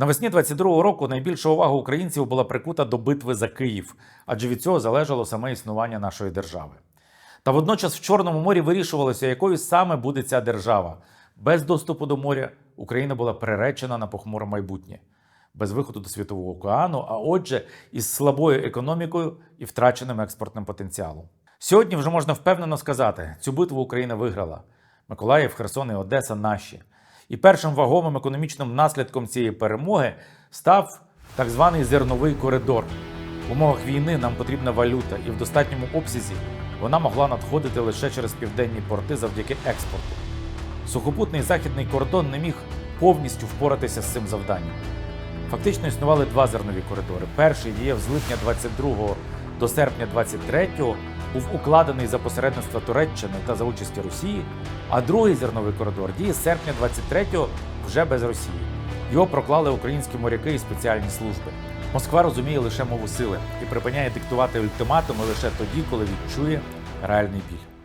Навесні 22-го року найбільша увага українців була прикута до битви за Київ, адже від цього залежало саме існування нашої держави. Та водночас в Чорному морі вирішувалося, якою саме буде ця держава. Без доступу до моря Україна була приречена на похмуре майбутнє, без виходу до світового океану, а отже, із слабою економікою і втраченим експортним потенціалом. Сьогодні вже можна впевнено сказати, цю битву Україна виграла. Миколаїв, Херсон і Одеса наші. І першим вагомим економічним наслідком цієї перемоги став так званий зерновий коридор. В умовах війни нам потрібна валюта, і в достатньому обсязі вона могла надходити лише через південні порти завдяки експорту. Сухопутний західний кордон не міг повністю впоратися з цим завданням. Фактично існували два зернові коридори. Перший діяв з липня 22 до серпня 23 був укладений за посередництва Туреччини та за участі Росії, а другий зерновий коридор діє з серпня 23 вже без Росії. Його проклали українські моряки і спеціальні служби. Москва розуміє лише мову сили і припиняє диктувати ультиматуми лише тоді, коли відчує реальний біль.